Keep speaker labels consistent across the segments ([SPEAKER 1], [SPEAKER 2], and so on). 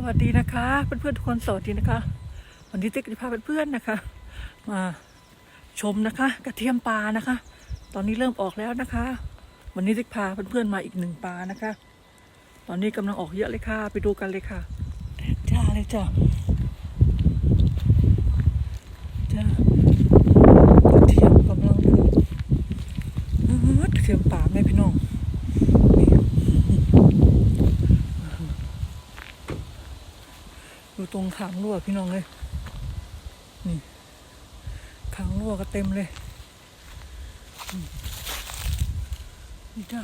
[SPEAKER 1] สวัสดีนะคะเพื่อนๆทุกคนสวัสดีนะคะ วันนี้ติ๊กจะพาเพื่อนๆนะคะ มาชมนะคะ กระเทียมปลานะคะ ตอนนี้เริ่มออกแล้วนะคะ วันนี้ติ๊กพาเพื่อนๆมาอีกหนึ่งปลานะคะ ตอนนี้กำลังออกเยอะเลยค่ะไปดูกันเลยค่ะจ้าเลยจ้าจ้ากระเทียมกำลังขึ้นอื้อกระเทียมป่าแม่พี่น้องนี่ อยู่ตรง ขางรั่วพี่น้องเลย นี่ขางรั่วก็เต็มเลยนี่จ้า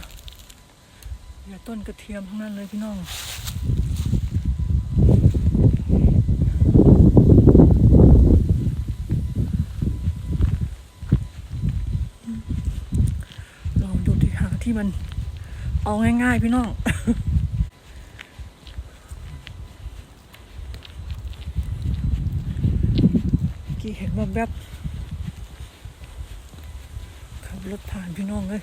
[SPEAKER 1] อย่าต้นกระเทียมทั้งนั้นเลยพี่น้องลองดูที่หาที่มันเอาง่ายๆพี่น้อง เห็นว่าแบบขับรถผ่านพี่น้องเลย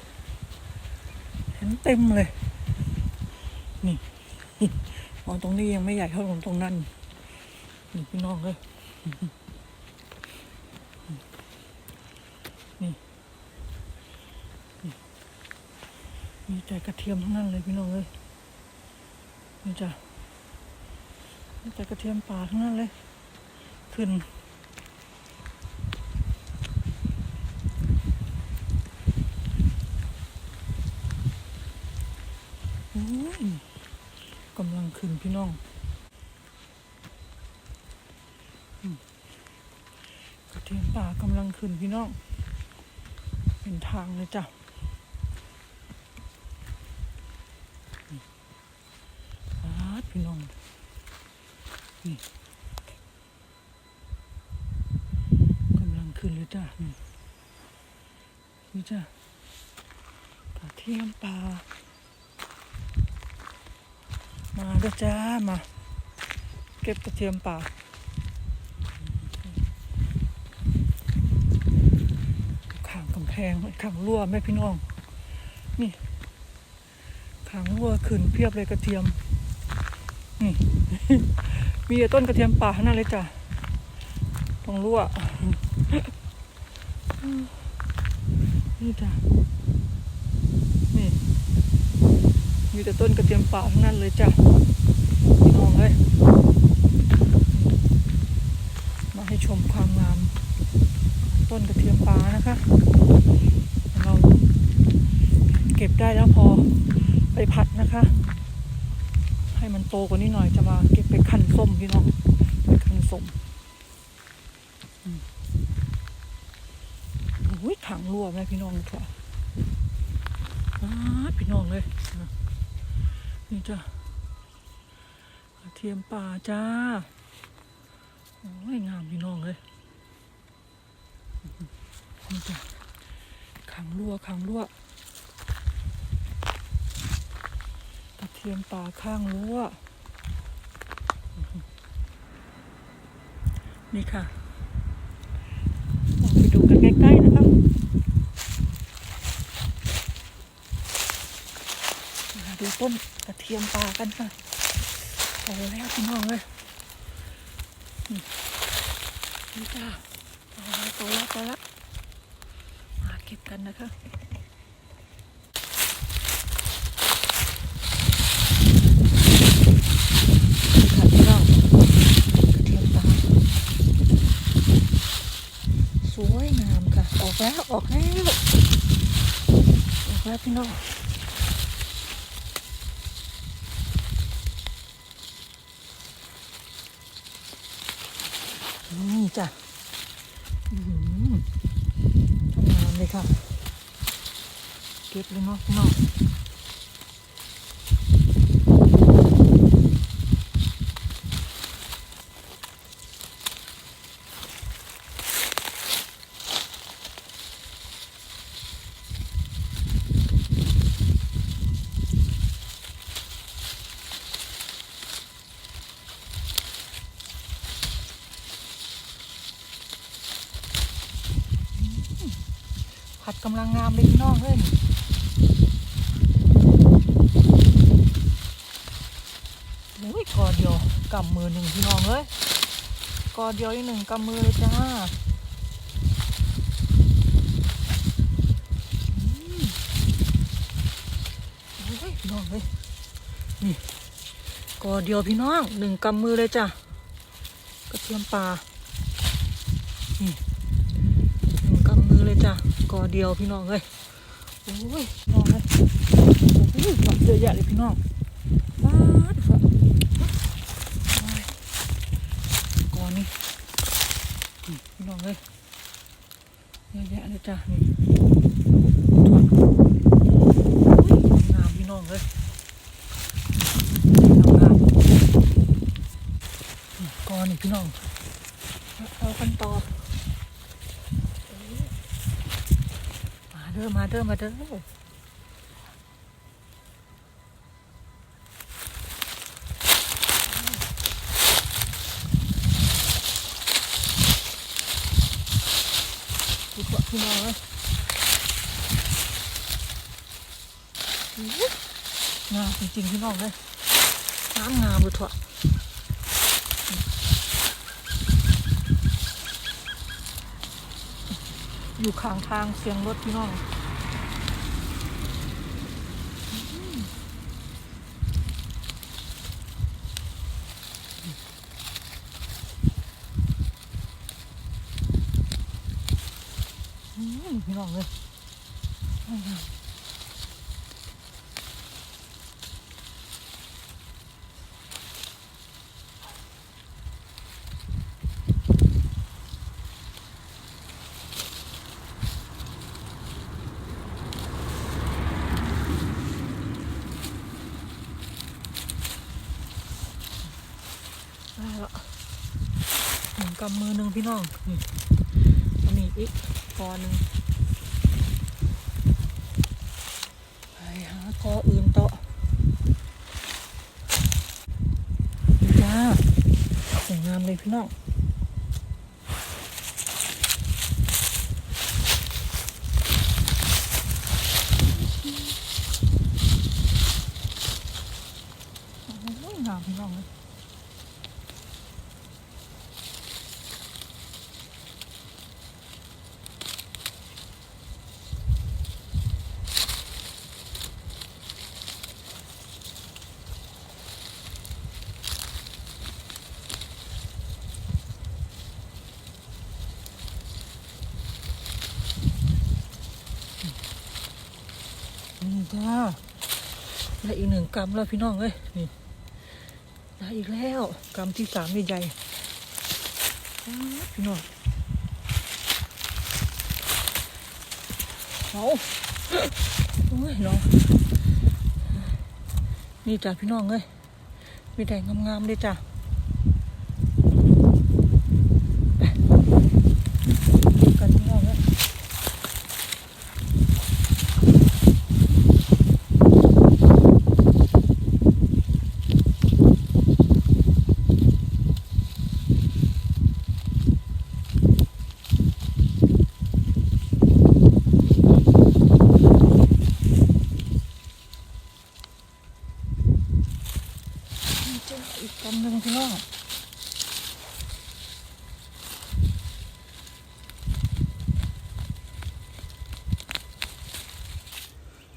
[SPEAKER 1] เห็นเต็มเลย นี่มองตรงนี้ยังไม่ใหญ่เท่าของตรงนั้น นี่พี่น้องเลยนี่นี่มีแต่กระเทียมทั้งนั้นเลยพี่น้องเลยนี่จ้ะมีแต่กระเทียมป่าทั้งนั้นเลย ขึ้น โอ้ย กำลังขึ้นพี่น้องกระเทียมป่ากำลังขึ้นพี่น้อง เป็นทางเลยจ้ะพี่น้อง นี่กำลังขึ้นเลยจ้ะนี่นี่จ้ะกระเทียมป่า มาเด้อจ้ามา เก็บกระเทียมป่าข้างกำแพงข้างรั้วแม่พี่น้อง นี่ข้างรั้วขึ้นเพียบเลยกระเทียม นี่ มีแต่ต้นกระเทียมป่าหนั้นเลยจ้ะตรงรั้วนี่จ้ะนี่ มีแต่ต้นกระเทียมป่าทั้งนั้นเลยจ้ะพี่น้องเลยมาให้ชมความงาม ต้นกระเทียมป่านะคะ เราเก็บได้แล้วพอไปผัดนะคะ ให้มันโตกว่านี้หน่อยจะมาเก็บไปคั้นส้มพี่น้องไปคั้นส้มอืมโอ้ยถังรั่วแม่พี่น้องค่ะอ้าพี่น้องเลย นี่จ้ะกระเทียมป่าจ้า โอ้ย งามพี่น้องเลยนี่จ้ะขังรั่วขังรั่วกระเทียมป่าข้างรั่ว นี่ค่ะลองไปดูกันใกล้ๆนะครับ มา ดูต้นกระเทียมป่ากันค่ะโตแล้วพี่น้องเลยนี่จ้าโตแล้วโตแล้วโตแล้วมาเก็บกันนะคะนี่ค่ะกระเทียมป่าสวยงามค่ะ ออกแล้ว ออกแล้ว ออกแล้วพี่น้อง นี่จ้ะทำงานเลยค่ะ เก็บเลยเนาะนอก กำลังงามเลยพี่น้องเอ้ยโอ้ยกอเดียวกำมือหนึ่งพี่น้องเอ้ยกอเดียวอีกหนึ่งกำมือเลยจ้าพี่น้องเอ้ยนี่กอเดียวพี่น้องหนึ่งกำมือเลยจ้ะกระเทียมปลานี่หนึ่งกำมือเลยจ้ะ กอเดียวพี่น้องเอ้ยโอ้ยน้องเอ้ยโอ้ยดอกเยอะแยะเลยพี่น้องว้าดฝะโอ้ยก่อนนี่พี่น้องเลยเยอะแยะเลยจ้ะนี่งามพี่น้องเลยงามงามนี่ก่อนนี่พี่น้องเอากันต่อมา เด้อมาเด้อมาเด้อดูตัวพี่น้องเลยงามจริงๆพี่น้องเลยน้ำงามเลยถั่ว อยู่ข้างทางเสียงรถพี่น้องพี่น้องเลยงามได้ละหนึ่ง กำมือหนึ่งพี่น้องอันนี้อีกกอหนึ่งไปหากออื่นต่อจ้าสวยงามเลยพี่น้องโอ้ยงามพี่น้องเลยนี่จ้าได้อี กำแล้วพี่น้องเอ้ยนี่ได้อีกแล้วกำที่สามใหญ่ๆพี่น้องเอาโอ้ยเนาะนี่จ้ะพี่น้องเอ้ยมีแต่งามๆเลยจ้ะไปเก็บกันพี่น้องเอ้ย นี่เจ้าอีกกำหนึ่งพี่น้อง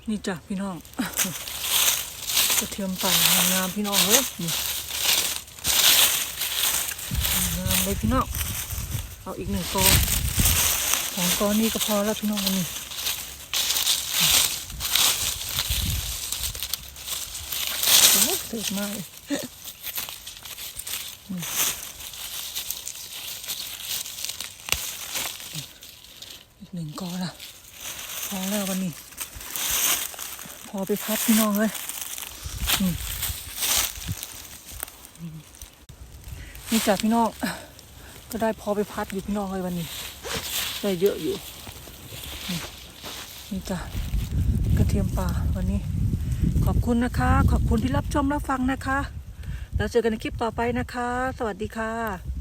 [SPEAKER 1] นี่จ้ะพี่น้องกระเทียมป่างามพี่น้องเฮ้ยงามเลยพี่น้องเอาอีกหนึ่งกอสองกอนี่ก็พอแล้วพี่น้องอันนี้โอ้ยเสร็จมากอีกหนึ่งกอละพอแล้ววันนี้ อไปพัดพี่น้องเลยนี่จ้ะพี่น้องก็ได้พอไปพัดอยู่พี่น้องเลยวันนี้ ได้เยอะอยู่นี่นี่จ้ะกระเทียมป่าวันนี้ ขอบคุณนะคะ ขอบคุณที่รับชมรับฟังนะคะ แล้วเจอกันในคลิปต่อไปนะคะ สวัสดีค่ะ